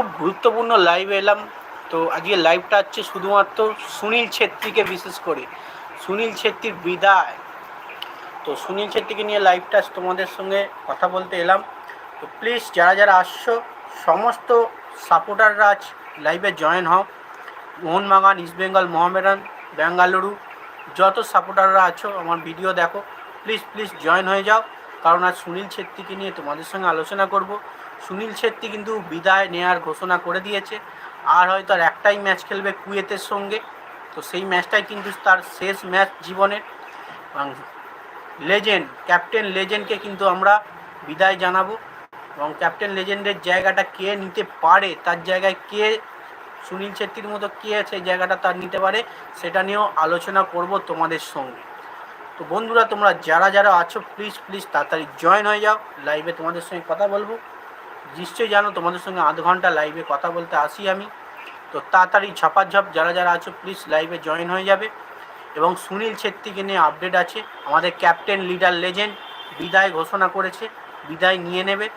খুব গুরুত্বপূর্ণ লাইভে এলাম। তো আজকে লাইভটা হচ্ছে শুধুমাত্র সুনীল ছেত্রীকে বিশেষ করে। সুনীল ছেত্রীর বিদায়। তো সুনীল ছেত্রীকে নিয়ে লাইভটা তোমাদের সঙ্গে কথা বলতে এলাম। তো প্লিজ যারা যারা আসছো, সমস্ত সাপোর্টাররা আজ লাইভে জয়েন হও। মোহনবাগান ইস্টবেঙ্গল মোহামেডান বেঙ্গালুরু যত সাপোর্টাররা আছো, আমার ভিডিও দেখো। প্লিজ প্লিজ জয়েন হয়ে যাও। কারণ আজ সুনীল ছেত্রীকে নিয়ে তোমাদের সঙ্গে আলোচনা করব। সুনীল ছেত্রী কিন্তু বিদায় নেয়ার ঘোষণা করে দিয়েছে। আর হয়তো আর একটাই ম্যাচ খেলবে কুয়েতের সঙ্গে। তো সেই ম্যাচটাই কিন্তু তার শেষ ম্যাচ জীবনের। এবং লেজেন্ড, ক্যাপ্টেন লেজেন্ডকে কিন্তু আমরা বিদায় জানাব। এবং ক্যাপ্টেন লেজেন্ডের জায়গাটা কে নিতে পারে, তার জায়গায় কে, সুনীল ছেত্রীর মতো কে সেই জায়গাটা তার নিতে পারে, সেটা নিয়েও আলোচনা করব তোমাদের সঙ্গে। তো বন্ধুরা, তোমরা যারা যারা আছো প্লিজ প্লিজ তাড়াতাড়ি জয়েন হয়ে যাও। লাইভে তোমাদের সঙ্গে কথা বলব। নিশ্চয়ই জানো, তোমাদের সঙ্গে আধ ঘণ্টা লাইভে কথা বলতে আসি আমি। তো তাড়াতাড়ি ঝপাঝপ, যারা যারা আছো প্লিজ লাইভে জয়েন হয়ে যাবে। এবং সুনীল ছেত্রীকে নিয়ে আপডেট আছে। আমাদের ক্যাপ্টেন লিডার লেজেন্ড বিদায় ঘোষণা করেছে, বিদায় নিয়ে নেবে।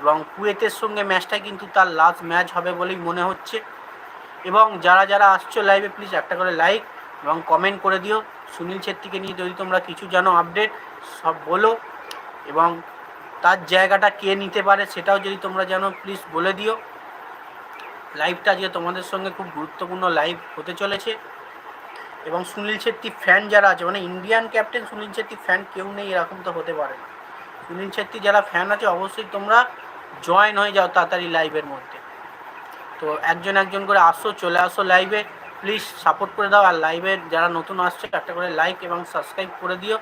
এবং কুয়েতের সঙ্গে ম্যাচটা কিন্তু তার লাস্ট ম্যাচ হবে বলেই মনে হচ্ছে। এবং যারা যারা আসছো লাইভে প্লিজ একটা করে লাইক এবং কমেন্ট করে দিও। সুনীল ছেত্রীকে নিয়ে যদি তোমরা কিছু জানো আপডেট সব বলো। এবং তার জায়গাটা কে নিতে পারে সেটাও যদি তোমরা জানো প্লিজ বলে দিও। লাইভটা আজকে তোমাদের সঙ্গে খুব গুরুত্বপূর্ণ লাইভ হতে চলেছে। এবং সুনীল ছেত্রী ফ্যান যারা আছে মানে Indian captain Sunil Chhetri fan কেউ নেই, এরকম তো হতে পারে না। সুনীল ছেত্রী যারা ফ্যান আছে, অবশ্যই তোমরা জয়েন হয়ে যাও তাড়াতাড়ি লাইভের মধ্যে। তো একজন একজন করে আসো, চলে আসো লাইভে প্লিজ সাপোর্ট করে দাও, আর লাইভে যারা নতুন আসছে, একটা করে লাইক এবং সাবস্ক্রাইব করে দিও।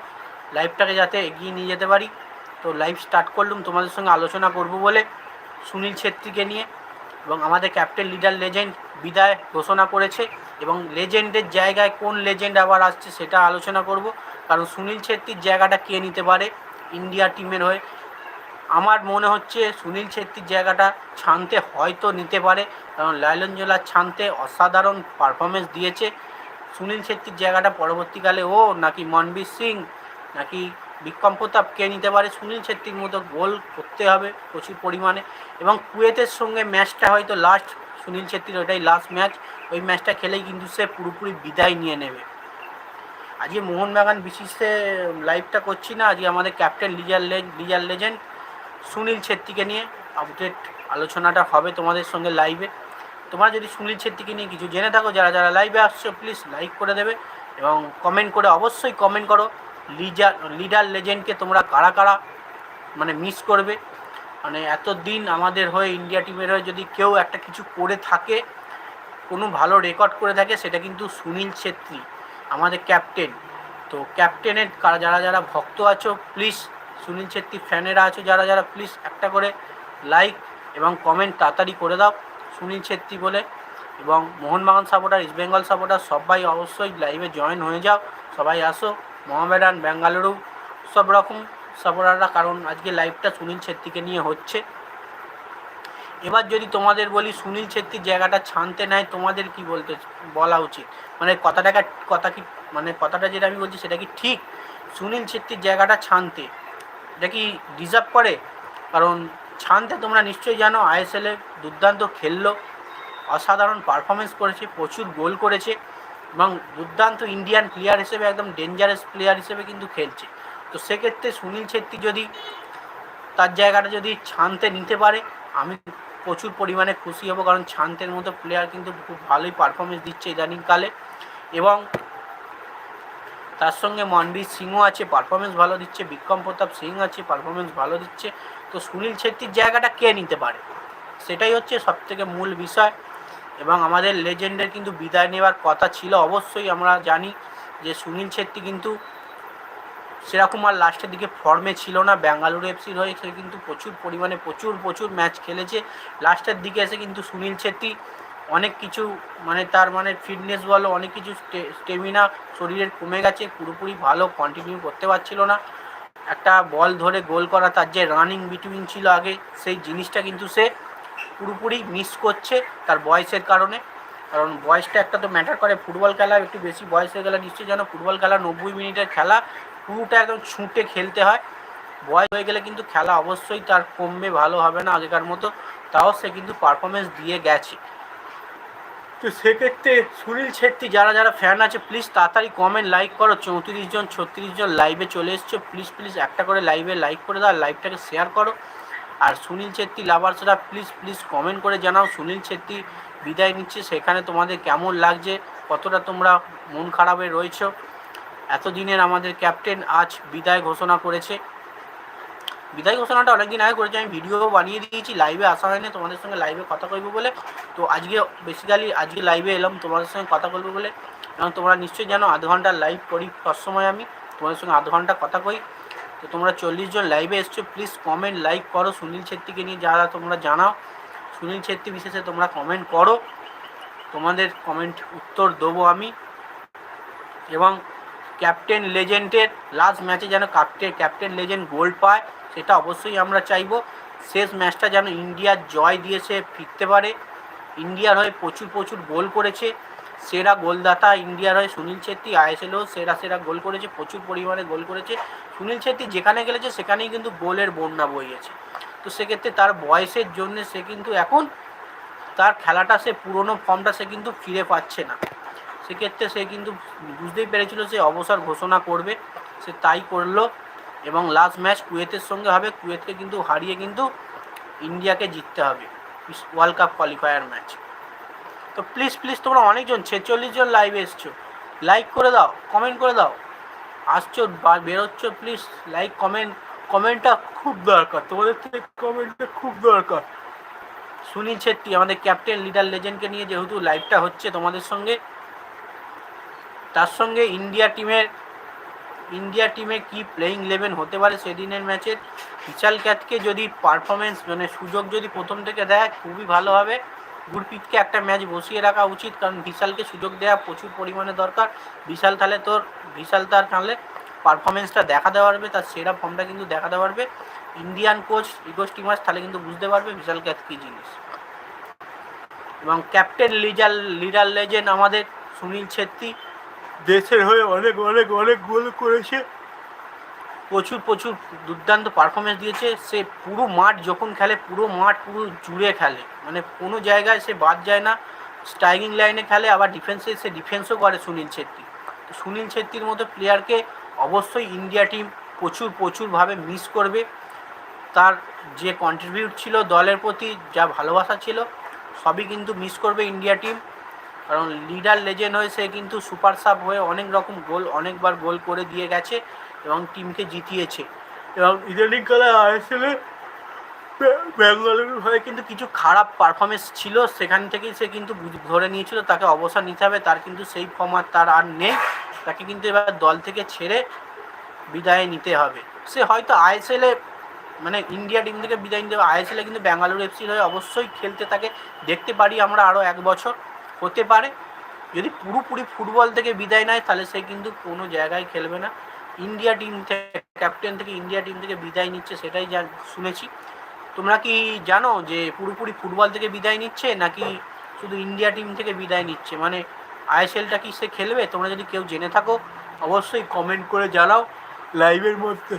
লাইভটাকে যাতে এগিয়ে নিয়ে যেতে পারি। তো লাইভ স্টার্ট করলুম, তোমাদের সঙ্গে আলোচনা করব বলে সুনীল ছেত্রীকে নিয়ে এবং আমাদের ক্যাপ্টেন লিডার লেজেন্ড বিদায় ঘোষণা করেছে এবং লেজেন্ডের জায়গায় কোন লেজেন্ড আবার আসছে সেটা আলোচনা করব। কারণ সুনীল ছেত্রীর জায়গাটা কে নিতে পারে? ইন্ডিয়া টিমের হয়ে। আমার মনে হচ্ছে সুনীল ছেত্রীর জায়গাটা ছানতে হয়তো নিতে পারে, কারণ লাইলনজোলার ছানতে অসাধারণ পারফরমেন্স দিয়েছে। সুনীল ছেত্রীর জায়গাটা পরবর্তীকালে ও নাকি মনবীর সিং, নাকি বিক্রম প্রতাপ কে নিতে পারে? সুনীল ছেত্রীর মতো গোল করতে হবে প্রচুর পরিমাণে। এবং কুয়েতের সঙ্গে ম্যাচটা হয়তো লাস্ট সুনীল ছেত্রীর ওটাই লাস্ট ম্যাচ ওই ম্যাচটা খেলেই কিন্তু সে পুরোপুরি বিদায় নিয়ে নেবে। আজকে মোহনবাগান বিশিষ্টে লাইভটা করছি না। আজকে আমাদের ক্যাপ্টেন লিজার লিজার লেজেন্ড সুনীল ছেত্রীকে নিয়ে আপডেট আলোচনাটা হবে তোমাদের সঙ্গে লাইভে তোমরা যদি সুনীল ছেত্রীকে নিয়ে কিছু জেনে থাকো, যারা যারা লাইভে আসছো প্লিজ লাইক করে দেবে। এবং কমেন্ট করে অবশ্যই কমেন্ট করো। লিজার লিডার লেজেন্ডকে তোমরা কারা কারা মানে মিস করবে? মানে এত দিন আমাদের হয়ে ইন্ডিয়া টিমের হয়ে যদি কেউ একটা কিছু করে থাকে, কোনো ভালো রেকর্ড করে থাকে, সেটা কিন্তু সুনীল ছেত্রী আমাদের ক্যাপ্টেন তো ক্যাপ্টেনের যারা যারা ভক্ত আছো প্লিজ সুনীল ছেত্রী ফ্যানেরা আছো, যারা যারা প্লিজ একটা করে লাইক এবং কমেন্ট তাড়াতাড়ি করে দাও সুনীল ছেত্রী বলে। এবং মোহনবাগান সাপোর্টার ইস্টবেঙ্গল সাপোর্টার সবাই অবশ্যই লাইভে জয়েন হয়ে যাও, সবাই আসো। মোহামেডান বেঙ্গালুরু, সব রকম সাপোর্টাররা কারণ আজকে লাইভটা সুনীল ছেত্রীকে নিয়ে হচ্ছে। এবার যদি তোমাদের বলি সুনীল ছেত্রীর জায়গাটা ছানতে নেয়, তোমাদের কি বলতে, বলা উচিত? মানে কথাটাকে কথা কি মানে কথাটা যেটা আমি বলছি সেটা কি ঠিক? সুনীল ছেত্রীর জায়গাটা ছানতে, এটা কি ডিজার্ভ করে? কারণ ছানতে তোমরা নিশ্চয়ই জানো আইএসএলে দুর্দান্ত খেললো, অসাধারণ পারফরমেন্স করেছে, প্রচুর গোল করেছে। এবং দুর্দান্ত ইন্ডিয়ান প্লেয়ার হিসেবে, একদম ডেঞ্জারাস প্লেয়ার হিসেবে কিন্তু খেলছে। তো সেক্ষেত্রে সুনীল ছেত্রী যদি তার জায়গাটা যদি ছানতে নিতে পারে, আমি প্রচুর পরিমাণে খুশি হব, কারণ ছান্তের মতো প্লেয়ার কিন্তু খুব ভালোই পারফরমেন্স দিচ্ছে ইদানিংকালে। এবং তার সঙ্গে মনবীর সিংও আছে পারফরমেন্স ভালো দিচ্ছে, বিক্রম প্রতাপ সিং আছে পারফরমেন্স ভালো দিচ্ছে। তো সুনীল ছেত্রীর জায়গাটা কে নিতে পারে? সেটাই হচ্ছে সবথেকে মূল বিষয়। এবং আমাদের লেজেন্ডের কিন্তু বিদায় নেওয়ার কথা ছিল, অবশ্যই আমরা জানি যে সুনীল ছেত্রী কিন্তু সেরকম আর লাস্টের দিকে ফর্মে ছিল না। বেঙ্গালুরু এফসির হয়ে সে কিন্তু প্রচুর পরিমাণে প্রচুর প্রচুর ম্যাচ খেলেছে। লাস্টের দিকে এসে কিন্তু সুনীল ছেত্রী অনেক কিছু মানে তার মানে ফিটনেস বলো, অনেক কিছু স্টেমিনা শরীরের কমে গেছে, পুরোপুরি ভালো কন্টিনিউ করতে পারছিল না। একটা বল ধরে গোল করা, তার যে রানিং বিটুইন ছিল আগে, সেই জিনিসটা কিন্তু সে পুরোপুরি মিস করছে তার বয়সের কারণে। কারণ বয়সটা একটা তো ম্যাটার করে ফুটবল খেলা, একটু বেশি বয়স হয়ে গেলে নিশ্চয়ই যেন ফুটবল খেলা নব্বই মিনিটের খেলা পুরোটা একদম ছুটে খেলতে হয়। বয়স হয়ে গেলে কিন্তু খেলা অবশ্যই তার কমবে, ভালো হবে না আগেকার মতো, তাও সে কিন্তু পারফরমেন্স দিয়ে গেছে। তো সেক্ষেত্রে সুনীল ছেত্রী, যারা যারা ফ্যান আছে প্লিজ তাড়াতাড়ি কমেন্ট লাইক করো। চৌত্রিশ জন, ছত্রিশ জন লাইভে চলে এসছো। প্লিজ প্লিজ একটা করে লাইভে লাইক করে দাও লাইভটাকে শেয়ার করো। আর সুনীল ছেত্রী লাভার্সরা প্লিজ প্লিজ কমেন্ট করে জানাও। সুনীল ছেত্রী বিদায় নিচ্ছে। সেখানে তোমাদের কেমন লাগছে? কতটা তোমরা মন খারাপে রয়েছ? এতদিনের আমাদের ক্যাপ্টেন আজ বিদায় ঘোষণা করেছে। বিদায় ঘোষণাটা অনেকদিন আগে করেছি। আমি ভিডিও বানিয়ে দিয়েছি। লাইভে আসা হয়নি। তোমাদের সঙ্গে লাইভে কথা কইবো বলে। তো আজকে বেসিক্যালি আজকে লাইভে এলাম। তোমাদের সঙ্গে কথা বলব বলে। এবং তোমরা নিশ্চয়ই জানো, আধ ঘণ্টা লাইভ করি সবসময় আমি। তোমাদের সঙ্গে আধ ঘণ্টা কথা কই। তো তোমরা চল্লিশ জন লাইভে এসছো প্লিজ কমেন্ট লাইক করো, সুনীল ছেত্রীকে নিয়ে যারা তোমরা জানাও। সুনীল ছেত্রী বিশেষে তোমরা কমেন্ট করো। তোমাদের কমেন্ট উত্তর দেবো আমি। এবং ক্যাপ্টেন লেজেন্ডের লাস্ট ম্যাচে যেন ক্যাপ্টেন ক্যাপ্টেন লেজেন্ড গোল্ড পায়, সেটা অবশ্যই আমরা চাইব। শেষ ম্যাচটা যেন ইন্ডিয়ার জয় দিয়েছে ফিরতে পারে। ইন্ডিয়ার হয়ে প্রচুর প্রচুর গোল করেছে। সেরা গোলদাতা ইন্ডিয়ার হয়ে সুনীল ছেত্রী আইএসএলও সেরা সেরা গোল করেছে, প্রচুর পরিমাণে গোল করেছে। সুনীল ছেত্রী যেখানে গেলেছে সেখানেই কিন্তু গোলের বন্যা বইয়েছে তো সেক্ষেত্রে তার বয়সের জন্য সে কিন্তু এখন তার খেলাটা, সে পুরনো ফর্মটা সে কিন্তু ফিরে পাচ্ছে না। সেক্ষেত্রে সে কিন্তু বুঝতেই পেরেছিল সে অবসর ঘোষণা করবে, সে তাই করল এবং লাস্ট ম্যাচ কুয়েতের সঙ্গে হবে। কুয়েতকে কিন্তু হারিয়ে কিন্তু ইন্ডিয়াকে জিততে হবে। ওয়ার্ল্ড কাপ কোয়ালিফায়ার ম্যাচ তো প্লিজ প্লিজ তোমরা অনেকজন, ছেচল্লিশ জন লাইভে এসছো। লাইক করে দাও কমেন্ট করে দাও। আসছো বা বেরোচ্ছ প্লিজ লাইক কমেন্ট কমেন্টটা খুব দরকার, তোমাদের থেকে কমেন্টটা খুব দরকার। সুনীল ছেত্রী আমাদের ক্যাপ্টেন লিডার লেজেন্ডকে নিয়ে যেহেতু লাইভটা হচ্ছে তোমাদের সঙ্গে, তার সঙ্গে ইন্ডিয়া টিমের ইন্ডিয়া টিমে কি প্লেয়িং ইলেভেন হতে পারে সেদিনের ম্যাচের বিশাল ক্যাথকে যদি পারফরমেন্স মানে সুযোগ যদি প্রথম থেকে দেয়, খুবই ভালো হবে। গুরপিতকে একটা ম্যাচ বসিয়ে রাখা উচিত, কারণ বিশালকে সুযোগ দেওয়া প্রচুর পরিমাণে দরকার। বিশাল তাহলে তোর, বিশাল তার তাহলে পারফরমেন্সটা দেখাতে পারবে, তার সেরা ফর্মটা কিন্তু দেখাতে পারবে। ইন্ডিয়ান কোচ ইগোস টিমার্স তাহলে কিন্তু বুঝতে পারবে বিশাল ক্যাথ কী জিনিস। এবং ক্যাপ্টেন লিজার লিডার লেজেন্ড আমাদের সুনীল ছেত্রী। দেশের হয়ে অনেক অনেক অনেক গোল করেছে। প্রচুর প্রচুর দুর্দান্ত পারফরমেন্স দিয়েছে। সে পুরো মাঠ যখন খেলে, পুরো মাঠ পুরো জুড়ে খেলে। মানে কোনো জায়গায় সে বাদ যায় না। স্ট্রাইকিং লাইনে খেলে, আবার ডিফেন্সে সে ডিফেন্সও করে সুনীল ছেত্রী। তো সুনীল ছেত্রীর মতো প্লেয়ারকে অবশ্যই ইন্ডিয়া টিম প্রচুর প্রচুরভাবে মিস করবে। তার যে কন্ট্রিবিউট ছিল দলের প্রতি, যা ভালোবাসা ছিল, সবই কিন্তু মিস করবে ইন্ডিয়া টিম কারণ লিডার লেজেন্ড হয়ে সে কিন্তু সুপার সাব হয়ে অনেক রকম গোল অনেকবার গোল করে দিয়ে গেছে। এবং টিমকে জিতিয়েছে। এবং ইদানিং কালে আইএসএলে বেঙ্গালুরুর হয়ে কিন্তু কিছু খারাপ পারফরমেন্স ছিল, সেখান থেকেই সে কিন্তু ধরে নিয়েছিল, তাকে অবসর নিতে হবে, তার কিন্তু সেই ফর্ম আর তার আর নেই, তাকে কিন্তু এবার দল থেকে ছেড়ে বিদায় নিতে হবে। সে হয়তো আইএসএলে মানে ইন্ডিয়া টিম থেকে বিদায় নিতে হবে, আইএসএলে কিন্তু ব্যাঙ্গালুরু এফসির হয়ে অবশ্যই খেলতে তাকে দেখতে পারি আমরা আরও এক বছর, হতে পারে। যদি পুরোপুরি ফুটবল থেকে বিদায় নেয়, তাহলে সে কিন্তু কোনো জায়গায় খেলবে না। ইন্ডিয়া টিম থেকে, ক্যাপ্টেন থেকে ইন্ডিয়া টিম থেকে বিদায় নিচ্ছে সেটাই যা শুনেছি। তোমরা কি জানো যে পুরোপুরি ফুটবল থেকে বিদায় নিচ্ছে নাকি শুধু ইন্ডিয়া টিম থেকে বিদায় নিচ্ছে? মানে আইএসএলটা কি সে খেলবে? তোমরা যদি কেউ জেনে থাকো, অবশ্যই কমেন্ট করে জানাও লাইভের মধ্যে।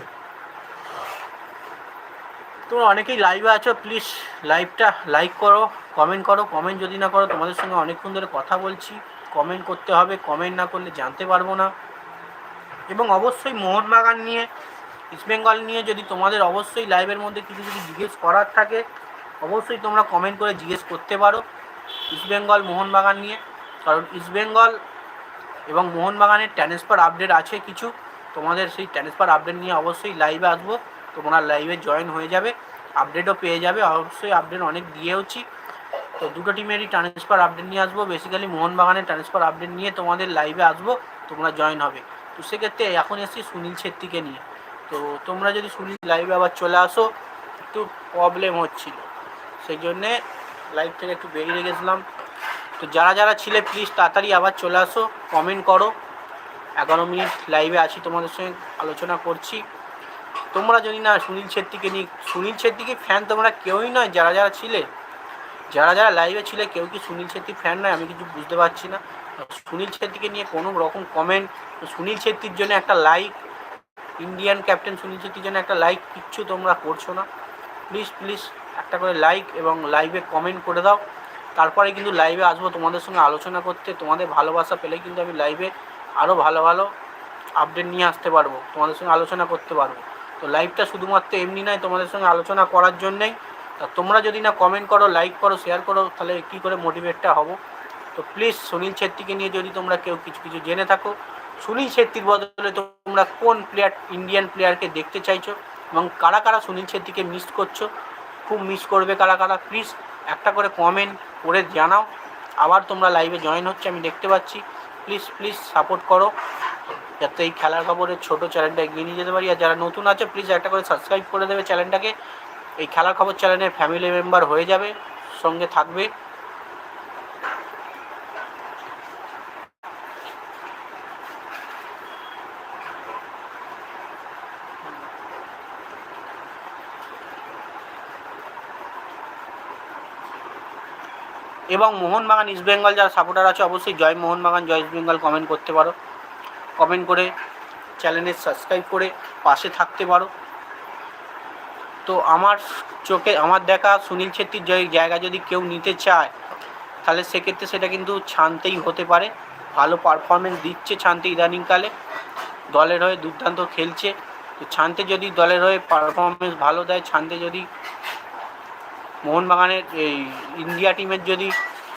তোমরা অনেকেই লাইভে আছো প্লিজ লাইভটা লাইক করো কমেন্ট করো। কমেন্ট যদি না করো, তোমাদের সঙ্গে অনেকক্ষণ ধরে কথা বলছি। কমেন্ট করতে হবে কমেন্ট না করলে জানতে পারব না। এবং অবশ্যই মোহনবাগান নিয়ে ইস্টবেঙ্গল নিয়ে যদি তোমাদের অবশ্যই লাইভের মধ্যে কিছু যদি জিজ্ঞেস করার থাকে, অবশ্যই তোমরা কমেন্ট করে জিজ্ঞেস করতে পারো ইস্টবেঙ্গল মোহনবাগান নিয়ে। কারণ ইস্টবেঙ্গল এবং মোহনবাগানের ট্রান্সফার আপডেট আছে কিছু। তোমাদের সেই ট্রান্সফার আপডেট নিয়ে অবশ্যই লাইভে আসব। তোমরা লাইভে জয়েন হয়ে যাবে। আপডেটও পেয়ে যাবে। অবশ্যই আপডেট অনেক দিয়েওছি। তো দুটো টিমেরই ট্রান্সফার আপডেট নিয়ে আসব। বেসিক্যালি মোহনবাগানের ট্রান্সফার আপডেট নিয়ে তোমাদের লাইভে আসব। তোমরা জয়েন হবে। তো সেক্ষেত্রে এখন এসেছি সুনীল ছেত্রীকে নিয়ে। তো তোমরা যদি সুনীল লাইভে আবার চলে আসো, একটু প্রবলেম হচ্ছিল। সেই জন্যে লাইভ থেকে একটু বেরিয়ে গেছিলাম। তো যারা যারা ছিলে প্লিজ তাড়াতাড়ি আবার চলে আসো কমেন্ট করো। এগারো মিনিট লাইভে আছি তোমাদের সঙ্গে আলোচনা করছি। তোমরা যদি না সুনীল ছেত্রীকে নিয়ে, সুনীল ছেত্রীকে ফ্যান তোমরা কেউই নয়, যারা যারা ছিলে, যারা যারা লাইভে ছিলে, কেউ কি সুনীল ছেত্রী ফ্যান নয়? আমি কিছু বুঝতে পারছি না। সুনীল ছেত্রীকে নিয়ে কোনো রকম কমেন্ট সুনীল ছেত্রীর জন্য একটা লাইক ইন্ডিয়ান ক্যাপ্টেন সুনীল ছেত্রীর জন্য একটা লাইক কিচ্ছু তোমরা করছ না। প্লিজ প্লিজ একটা করে লাইক এবং লাইভে কমেন্ট করে দাও। তারপরে কিন্তু লাইভে আসব তোমাদের সঙ্গে আলোচনা করতে। তোমাদের ভালোবাসা পেলেই কিন্তু আমি লাইভে আরও ভালো ভালো আপডেট নিয়ে আসতে পারব। তোমাদের সঙ্গে আলোচনা করতে পারব। তো লাইভটা শুধুমাত্র এমনি নয়, তোমাদের সঙ্গে আলোচনা করার জন্যেই। তা তোমরা যদি না কমেন্ট করো লাইক করো শেয়ার করো, তাহলে কী করে মোটিভেটটা হব? তো প্লিজ সুনীল ছেত্রীকে নিয়ে যদি তোমরা কেউ কিছু কিছু জেনে থাকো, সুনীল ছেত্রীর বদলে তোমরা কোন প্লেয়ার ইন্ডিয়ান প্লেয়ারকে দেখতে চাইছো এবং কারা কারা সুনীল ছেত্রীকে মিস করছ? খুব মিস করবে কারা কারা? প্লিজ একটা করে কমেন্ট করে জানাও। আবার তোমরা লাইভে জয়েন হচ্ছে, আমি দেখতে পাচ্ছি। প্লিজ প্লিজ সাপোর্ট করো। যাতে এই খেলার খবরের ছোটো চ্যানেলটা এগিয়ে নিয়ে যেতে পারি। আর যারা নতুন আছে প্লিজ একটা করে সাবস্ক্রাইব করে দেবে চ্যানেলটাকে এই খেলার খবর চ্যানেলের ফ্যামিলি মেম্বার হয়ে যাবে, সঙ্গে থাকবে। এবং মোহনবাগান ইস্ট বেঙ্গল যারা সাপোর্টার আছে, অবশ্যই জয় মোহনবাগান, জয় ইস্ট বেঙ্গল কমেন্ট করতে পারো। কমেন্ট করে চ্যানেলের সাবস্ক্রাইব করে পাশে থাকতে পারো। তো আমার চোখে, আমার দেখা সুনীল ছেত্রীর জয় জায়গা যদি কেউ নিতে চায়, তাহলে সেক্ষেত্রে সেটা কিন্তু ছানতেই হতে পারে। ভালো পারফরমেন্স দিচ্ছে ছানতে ইদানিংকালে। দলের হয়ে দুর্দান্ত খেলছে। তো ছানতে যদি দলের হয়ে পারফরমেন্স ভালো দেয় ছানতে যদি মোহনবাগানের এই ইন্ডিয়া টিমের যদি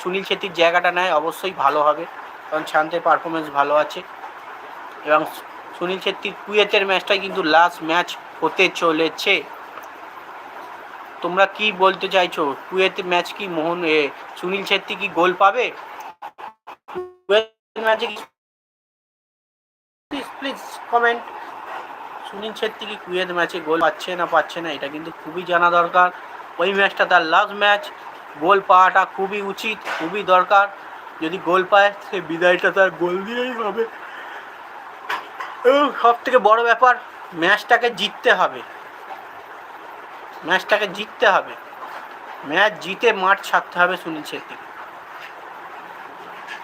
সুনীল ছেত্রীর জায়গাটা নেয়, অবশ্যই ভালো হবে। কারণ শান্তের পারফরমেন্স ভালো আছে। এবং সুনীল ছেত্রীর কুয়েতের ম্যাচটাই কিন্তু লাস্ট ম্যাচ হতে চলেছে। তোমরা কি বলতে চাইছো? কুয়েতের ম্যাচ কি মোহন সুনীল ছেত্রী কি গোল পাবে? ম্যাচে কি প্লিজ কমেন্ট সুনীল ছেত্রী কি কুয়েত ম্যাচে গোল পাচ্ছে না পাচ্ছে না, এটা কিন্তু খুবই জানা দরকার। ওই ম্যাচটা তার লাস্ট ম্যাচ গোল পাওয়াটা খুবই উচিত, খুবই দরকার। যদি গোল পায়, সে বিদায়টা তার গোল দিয়েই হবে। এবং সব থেকে বড় ব্যাপার, ম্যাচটাকে জিততে হবে। ম্যাচটাকে জিততে হবে। ম্যাচ জিতে মাঠ ছাড়তে হবে সুনীল ছেত্রীকে।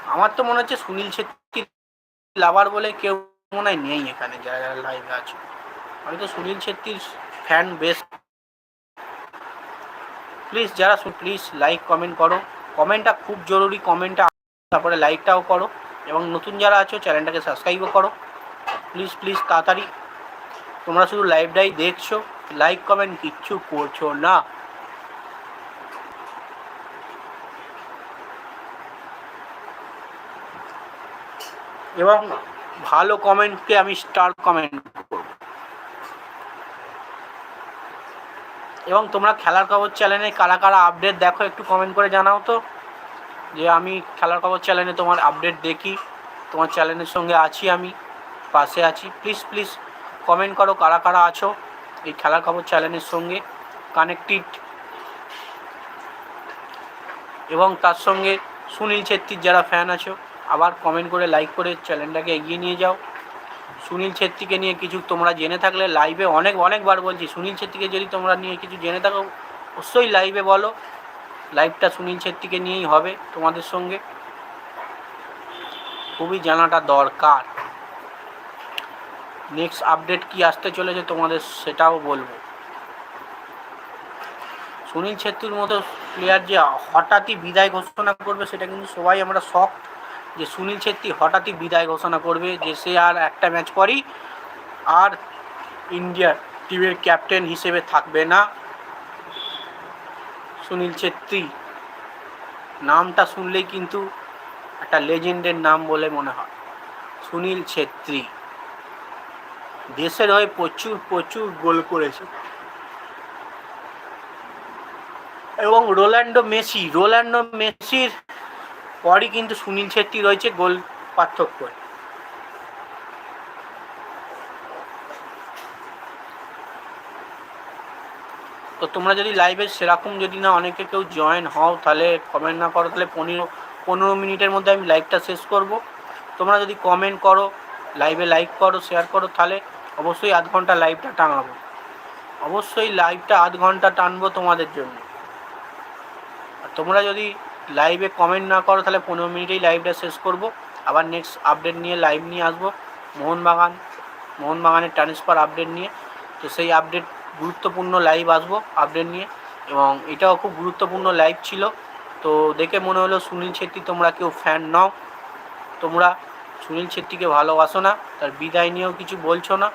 আমার তো মনে হচ্ছে সুনীল ছেত্রী লাভার বলে কেউ মনে হয় নেই এখানে, যারা যারা লাইভে আছে। আমি তো সুনীল ছেত্রীর ফ্যান বেস্ট প্লিজ যারা প্লিজ লাইক কমেন্ট করো। কমেন্টটা খুব জরুরি কমেন্টটা তারপরে লাইকটাও করো। এবং নতুন যারা আছো, চ্যানেলটাকে সাবস্ক্রাইবও করো। প্লিজ প্লিজ তাড়াতাড়ি। তোমরা শুধু লাইভটাই দেখছ লাইক কমেন্ট কিচ্ছু করছ না। এবং ভালো কমেন্টকে আমি স্টার কমেন্ট এবং তোমরা খেলার খবর চ্যানেলে কারা কারা আপডেট দেখো একটু কমেন্ট করে জানাও তো। যে আমি খেলার খবর চ্যানেলে তোমার আপডেট দেখি। তোমার চ্যানেলের সঙ্গে আছি আমি, পাশে আছি। প্লিজ প্লিজ কমেন্ট করো কারা কারা আছো এই খেলার খবর চ্যানেলের সঙ্গে কানেক্টেড এবং তার সঙ্গে সুনীল ছেত্রীর যারা ফ্যান আছো, আবার কমেন্ট করে লাইক করে চ্যানেলটাকে এগিয়ে নিয়ে যাও। সুনীল ছেত্রীকে নিয়ে কিছু তোমরা জেনে থাকলে লাইভে অনেক, অনেকবার বলছি, সুনীল ছেত্রীকে যদি তোমরা নিয়ে কিছু জেনে থাকো, অবশ্যই লাইভে বলো। লাইভটা সুনীল ছেত্রীকে নিয়েই হবে তোমাদের সঙ্গে। খুবই জানাটা দরকার। নেক্সট আপডেট কি আসতে চলেছে তোমাদের সেটাও বলব। সুনীল ছেত্রীর মতো প্লেয়ার যে হঠাৎই বিদায় ঘোষণা করবে, সেটা কিন্তু সবাই আমরা শখ যে সুনীল ছেত্রী হঠাৎই বিদায় ঘোষণা করবে যে সে আর একটা ম্যাচ পরই আর ইন্ডিয়া টিমের ক্যাপ্টেন হিসেবে থাকবে না। সুনীল ছেত্রী নামটা শুনলেই কিন্তু একটা লেজেন্ডের নাম বলে মনে হয়। সুনীল ছেত্রী দেশের হয়ে প্রচুর প্রচুর গোল করেছে। এবং রোল্যান্ডো মেসি রোল্যান্ডো মেসির পরই কিন্তু সুনীল ছেত্রী রয়েছে গোল পার্থক্য। তো তোমরা যদি লাইভে সেরকম যদি না অনেকে কেউ জয়েন হও, তাহলে কমেন্ট না করো, তাহলে পনেরো পনেরো মিনিটের মধ্যে আমি লাইভটা শেষ করব। তোমরা যদি কমেন্ট করো লাইভে লাইক করো শেয়ার করো, তাহলে অবশ্যই আধ ঘণ্টা লাইভটা টাঙাবো। অবশ্যই লাইভটা আধ ঘণ্টা টানবো তোমাদের জন্য। আর তোমরা যদি লাইভে কমেন্ট না করো, তাহলে পনেরো মিনিটেই লাইভটা শেষ করব। আবার নেক্সট আপডেট নিয়ে লাইভ নিয়ে আসব। মোহনবাগান, মোহনবাগানের ট্রান্সফার আপডেট নিয়ে। তো সেই আপডেট গুরুত্বপূর্ণ লাইভ আসব আপডেট নিয়ে। এবং এটাও খুব গুরুত্বপূর্ণ লাইভ ছিল। তো দেখে মনে হলো সুনীল ছেত্রী তোমরা কেউ ফ্যান নাও। তোমরা সুনীল ছেত্রীকে ভালোবাসো না, তার বিদায় নিয়েও কিছু বলছো না।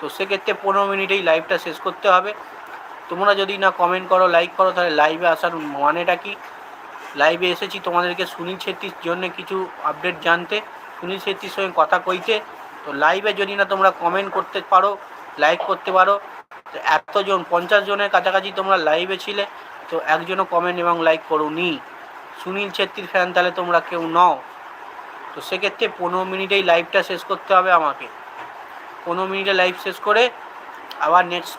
তো সেক্ষেত্রে পনেরো মিনিটেই লাইভটা শেষ করতে হবে। তোমরা যদি না কমেন্ট করো লাইক করো, তাহলে লাইভে আসার মানেটা কি? লাইভে এসেছি, তোমাদেরকে সুনীল ছেত্রীর জন্য কিছু আপডেট জানতে। সুনীল ছেত্রীর সঙ্গে কথা কইতে। তো লাইভে যদি না তোমরা কমেন্ট করতে পারো লাইক করতে পারো এতজন, পঞ্চাশ জনের কাছাকাছি তোমরা লাইভে ছিলে, তো একজনও কমেন্ট এবং লাইক করোনি। সুনীল ছেত্রীর ফ্যান তাহলে তোমরা কেউ নও। তো সেক্ষেত্রে পনেরো মিনিটেই লাইভটা শেষ করতে হবে আমাকে। পনেরো মিনিটে লাইভ শেষ করে আবার নেক্সট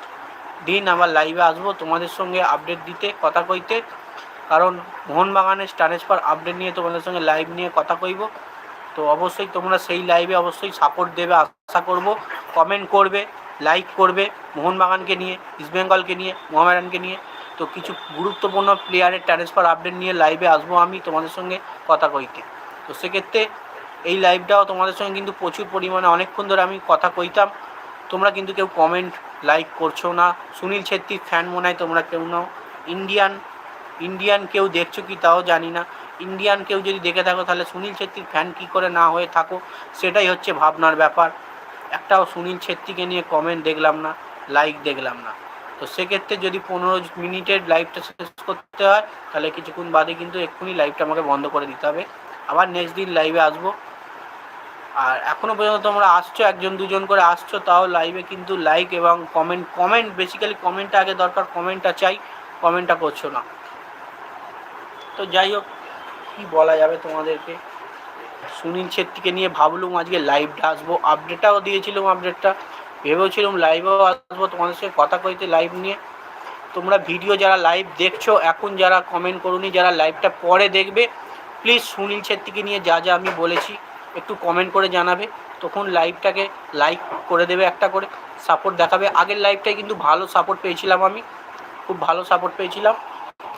দিন আবার লাইভে আসব, তোমাদের সঙ্গে আপডেট দিতে, কথা কইতে। কারণ মোহনবাগানের ট্রান্সফার আপডেট নিয়ে তোমাদের সঙ্গে লাইভ নিয়ে কথা কইব। তো অবশ্যই তোমরা সেই লাইভে অবশ্যই সাপোর্ট দেবে, আশা করব। কমেন্ট করবে লাইক করবে মোহনবাগানকে নিয়ে ইস্টবেঙ্গলকে নিয়ে, মোহামেডানকে নিয়ে। তো কিছু গুরুত্বপূর্ণ প্লেয়ারের ট্রান্সফার আপডেট নিয়ে লাইভে আসব আমি তোমাদের সঙ্গে কথা কইতে। তো সেক্ষেত্রে এই লাইভটাও তোমাদের সঙ্গে কিন্তু প্রচুর পরিমাণে অনেকক্ষণ ধরে আমি কথা কইতাম। তোমরা কিন্তু কেউ কমেন্ট লাইক করছ না। সুনীল ছেত্রীর ফ্যান মনে হয় তোমরা কেউ নাও। ইন্ডিয়ান ইন্ডিয়ান কেউ দেখছ কি তাও জানি না। ইন্ডিয়ান কেউ যদি দেখে থাকো, তাহলে সুনীল ছেত্রীর ফ্যান কী করে না হয়ে থাকো? সেটাই হচ্ছে ভাবনার ব্যাপার। একটাও সুনীল ছেত্রীকে নিয়ে কমেন্ট দেখলাম না লাইক দেখলাম না। তো সেক্ষেত্রে যদি পনেরো মিনিটের লাইভটা শেষ করতে হয়, তাহলে কিছুক্ষণ বাদে কিন্তু এক্ষুনি লাইভটা আমাকে বন্ধ করে দিতে হবে। আবার নেক্সট দিন লাইভে আসব। আর এখনও পর্যন্ত তোমরা আসছো, একজন দুজন করে আসছো, তাও লাইভে কিন্তু লাইক এবং কমেন্ট কমেন্ট বেসিক্যালি কমেন্টটা আগে দরকার কমেন্টটা চাই কমেন্টটা করছ না। তো যাই হোক, কী বলা যাবে তোমাদেরকে? সুনীল ছেত্রীকে নিয়ে ভাবলুম আজকে লাইভটা আসব। আপডেটটাও দিয়েছিলাম আপডেটটা ভেবেছিলাম লাইভেও আসব তোমাদের সঙ্গে কথা কইতে লাইভ নিয়ে। তোমরা ভিডিও যারা লাইভ দেখছ, এখন যারা কমেন্ট করুনি, যারা লাইভটা পরে দেখবে প্লিজ সুনীল ছেত্রীকে নিয়ে যা যা আমি বলেছি, একটু কমেন্ট করে জানাবে। তখন লাইভটাকে লাইক করে দেবে একটা করে সাপোর্ট দেখাবে। আগের লাইভটায় কিন্তু ভালো সাপোর্ট পেয়েছিলাম আমি, খুব ভালো সাপোর্ট পেয়েছিলাম।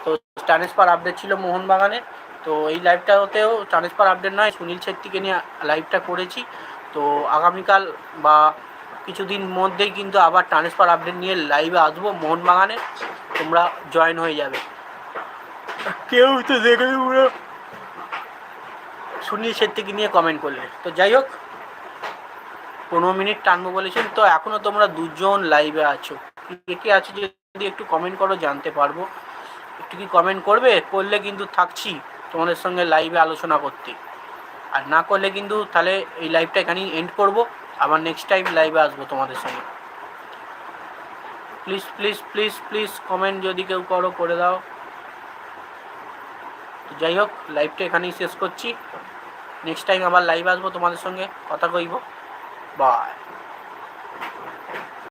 তো ট্রান্সফার আপডেট ছিল মোহনবাগানের। তো এই লাইভটাতেও ট্রান্সফার আপডেট নয় সুনীল ছেত্রীকে নিয়ে লাইভটা করেছি। তো আগামীকাল বা কিছুদিন মধ্যেই কিন্তু আবার ট্রান্সফার আপডেট নিয়ে লাইভে আসব মোহনবাগানে। তোমরা জয়েন হয়ে যাবে। কেউ তো দেখে পুরো। সুনীল ছেত্রীকে নিয়ে কমেন্ট করলে। তো যাই হোক পনেরো মিনিট টানবো বলেছেন। তো এখনও তোমরা দুজন লাইভে আছো। কে কে আছো যদি একটু কমেন্ট করো জানতে পারব। একটু কি কমেন্ট করবে? করলে কিন্তু থাকছি তোমাদের সঙ্গে লাইভে আলোচনা করতে। আর না করলে কিন্তু তাহলে এই লাইভটা এখানেই এন্ড করব। আবার নেক্সট টাইম লাইভে আসব তোমাদের সঙ্গে। Please please please please comment যদি কেউ করো, করে দাও। তো যাই হোক লাইভটা এখানেই শেষ করছি। নেক্সট টাইম আবার লাইভ আসব তোমাদের সঙ্গে। কথা কইব। বাই